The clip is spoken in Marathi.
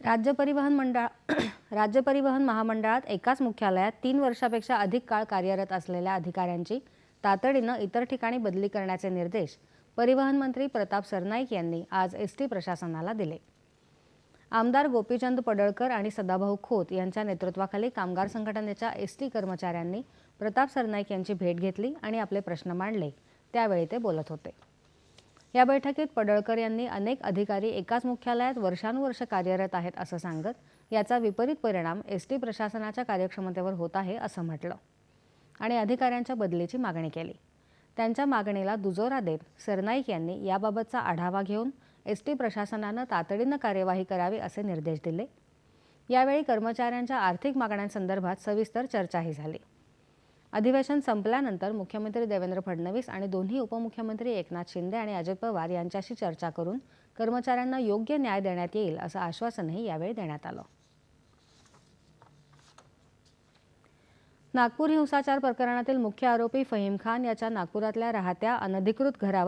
राज्य परिवहन मंडळ राज्य परिवहन महामंडळात एकाच मुख्यालयात तीन वर्षापेक्षा अधिक काळ कार्यरत असलेल्या अधिकाऱ्यांची तातडीनं इतर ठिकाणी बदली करण्याचे निर्देश परिवहन मंत्री प्रताप सरनाईक यांनी आज एस टी प्रशासनाला दिले. आमदार गोपीचंद पडळकर आणि सदाभाऊ खोत यांच्या नेतृत्वाखाली कामगार संघटनेच्या एस टी कर्मचाऱ्यांनी प्रताप सरनाईक यांची भेट घेतली आणि आपले प्रश्न मांडले. त्यावेळी ते बोलत होते. या बैठकीत पडळकर यांनी अनेक अधिकारी एकाच मुख्यालयात वर्षानुवर्ष कार्यरत आहेत असं सांगत याचा विपरीत परिणाम एस टी प्रशासनाच्या कार्यक्षमतेवर होत आहे असं म्हटलं. आणि अधिकाऱ्यांच्या बदलीची मागणी केली. त्यांच्या मागणीला दुजोरा देत सरनाईक यांनी याबाबतचा आढावा घेऊन एस टी प्रशासनानं तातडीनं कार्यवाही करावी असे निर्देश दिले. यावेळी कर्मचाऱ्यांच्या आर्थिक मागण्यांसंदर्भात सविस्तर चर्चाही झाली. अधिवेशन संपल्यानंतर मुख्यमंत्री देवेंद्र फडणवीस आणि दोन्ही उपमुख्यमंत्री एकनाथ शिंदे आणि अजित पवार यांच्याशी चर्चा करून कर्मचाऱ्यांना योग्य न्याय देण्यात येईल असं आश्वासनही यावेळी देण्यात आलं. नागपूर हिंसाचार प्रकरणातील मुख्य आरोपी फहीम खान याच्या नागपुरातल्या राहत्या अनधिकृत घरावर